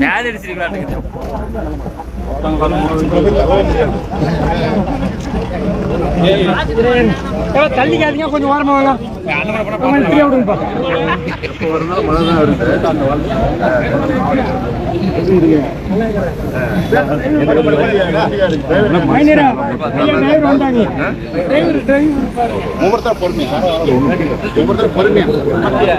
யார் அடிச்சிருக்கா தள்ளிக்காதீங்க கொஞ்சம் ஓரமா வாங்க கொஞ்சம் விடுங்கப்பா பொறுமையா பொறுமையா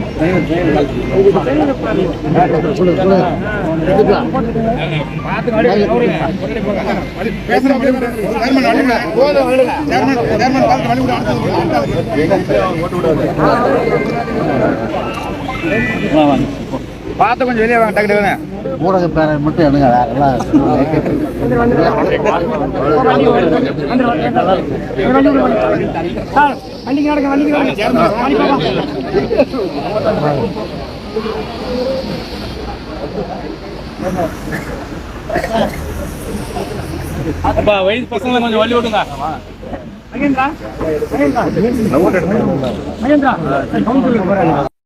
பார்த்து பார்த்து கொஞ்சம் வெளியே வாங்க டக்கு டக்குன்னு ஊடக பேரன் மட்டும் பாப்பா அப்பா வயசு பசங்களை கொஞ்சம் வழி விடுங்க மகேந்திரா? மகேந்திரா? மகேந்திரா?